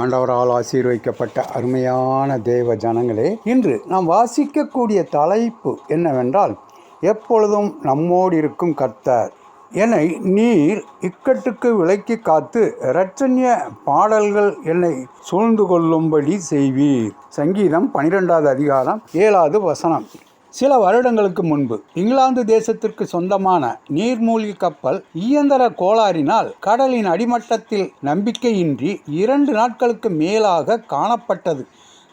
ஆண்டவரால் ஆசீர்வதிக்கப்பட்ட அருமையான தேவ ஜனங்களே இன்று நாம் வாசிக்கக்கூடிய தலைப்பு என்னவென்றால் எப்பொழுதும் நம்மோடு இருக்கும் கர்த்தர் என்னை நீர் இக்கட்டுக்கு விலக்கி காத்து இரட்சண்ய பாடல்கள் என்னை சூழ்ந்து கொள்ளும்படி செய்வீர். சங்கீதம் பனிரெண்டாவது அதிகாரம் ஏழாவது வசனம். சில வருடங்களுக்கு முன்பு இங்கிலாந்து தேசத்திற்கு சொந்தமான நீர்மூழ்கி கப்பல் இயந்திர கோளாறினால் கடலின் அடிமட்டத்தில் நம்பிக்கையின்றி இரண்டு நாட்களுக்கு மேலாக காணப்பட்டது.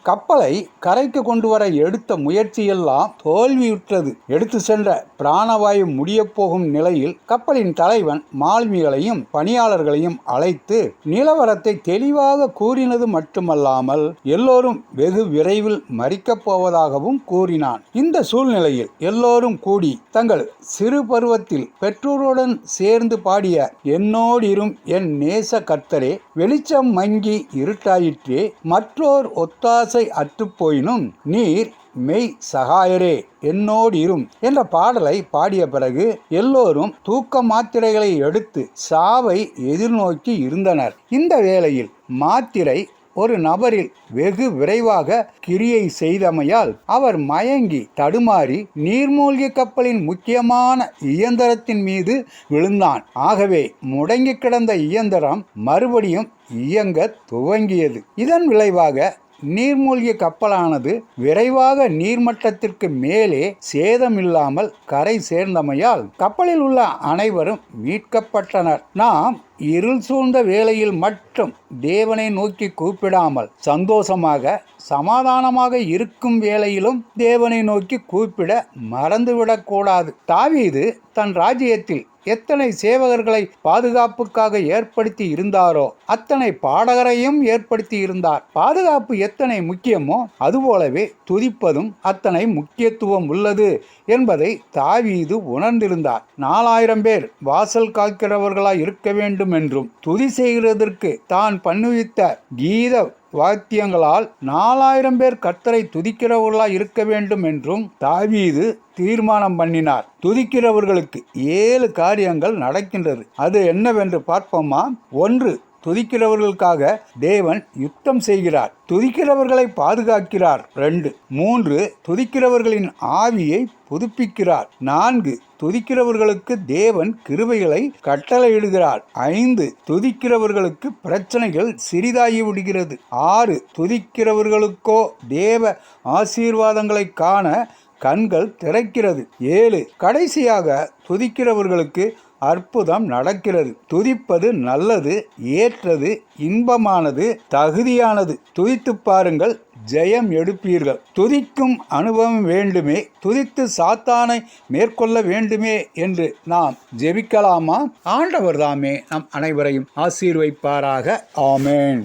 கப்பலை கரைக்கு கொண்டு வர எடுத்த முயற்சியெல்லாம் தோல்வியுற்றது. எடுத்து சென்ற பிராணவாயு முடியப் போகும் நிலையில் கப்பலின் தலைவன் மாலுமிகளையும் பணியாளர்களையும் அழைத்து நிலவரத்தை தெளிவாக கூறினது மட்டுமல்லாமல் எல்லோரும் வெகு விரைவில் மறிக்கப் போவதாகவும் கூறினான். இந்த சூழ்நிலையில் எல்லோரும் கூடி தங்கள் சிறு பருவத்தில் பெற்றோருடன் சேர்ந்து பாடிய என்னோடிரும் என் நேச கர்த்தரே வெளிச்சம் மங்கி இருட்டாயிற்றே மற்றோர் ஒத்தாசை அற்றுப்போயினும் நீர் மெய் சகாயரே என்னோடு இரும் என்ற பாடலை பாடிய பிறகு எல்லோரும் தூக்க மாத்திரைகளை எடுத்து சாவை எதிர்நோக்கி இருந்தனர். இந்த வேளையில் மாத்திரை ஒரு நபரில் வெகு விரைவாக கிரியை செய்தமையால் அவர் மயங்கி தடுமாறி நீர்மூழ்கி கப்பலின் முக்கியமான இயந்திரத்தின் மீது விழுந்தான். ஆகவே முடங்கி கிடந்த இயந்திரம் மறுபடியும் இயங்க துவங்கியது. இதன் விளைவாக நீர்மூழ்கி கப்பலானது விரைவாக நீர்மட்டத்திற்கு மேலே சேதமில்லாமல் கரை சேர்ந்தமையால் கப்பலில் உள்ள அனைவரும் மீட்கப்பட்டனர். நாம் இருள் சூழ்ந்த வேளையில் மட்டும் தேவனை நோக்கி கூப்பிடாமல் சந்தோஷமாக சமாதானமாக இருக்கும் வேளையிலும் தேவனை நோக்கி கூப்பிட மறந்துவிடக்கூடாது தாவீது தன் ராஜ்யத்தில் எத்தனை சேவகர்களை பாதுகாப்புக்காக ஏற்படுத்தி இருந்தாரோ அத்தனை பாடகரையும் ஏற்படுத்தி இருந்தார். பாதுகாப்பு எத்தனை முக்கியமோ அதுபோலவே துதிப்பதும் அத்தனை முக்கியத்துவம் உள்ளது என்பதை தாவீது உணர்ந்திருந்தார். நாலாயிரம் பேர் வாசல் காக்கிறவர்களாய் இருக்க வேண்டும் என்றும் துதி செய்கிறதற்கு தான் பண்ணுவித்த கீத வாத்தியங்களால் நாலாயிரம் பேர் கர்த்தரை துதிக்கிறவர்களாய் இருக்க வேண்டும் என்றும் தாவீது தீர்மானம் பண்ணினார். துதிக்கிறவர்களுக்கு ஏழு காரியங்கள் நடக்கின்றது. அது என்னவென்று பார்ப்போமா? ஒன்று துதிக்கிறவர்களுக்காக தேவன் யுத்தம் செய்கிறார். துதிக்கிறவர்களை பாதுகாக்கிறார். ரெண்டு மூன்று துதிக்கிறவர்களின் ஆவியை புதுப்பிக்கிறார். நான்கு துதிக்கிறவர்களுக்கு தேவன் கிருபைகளை கட்டளையிடுகிறார். ஐந்து துதிக்கிறவர்களுக்கு பிரச்சனைகள் சிறிதாகி விடுகிறது. ஆறு துதிக்கிறவர்களுக்கோ தேவ ஆசீர்வாதங்களை காண கண்கள் திறக்கிறது. ஏழு கடைசியாக துதிக்கிறவர்களுக்கு அற்புதம் நடக்கிறது. துதிப்பது நல்லது ஏற்றது இன்பமானது தகுதியானது. துதித்து பாருங்கள் ஜெயம் எடுப்பீர்கள். துதிக்கும் அனுபவம் வேண்டுமே துதித்து சாத்தானை மேற்கொள்ள வேண்டுமே என்று நாம் ஜெபிக்கலாமா? ஆண்டவர் தாமே நம் அனைவரையும் ஆசீர்வைப்பாராக. ஆமேன்.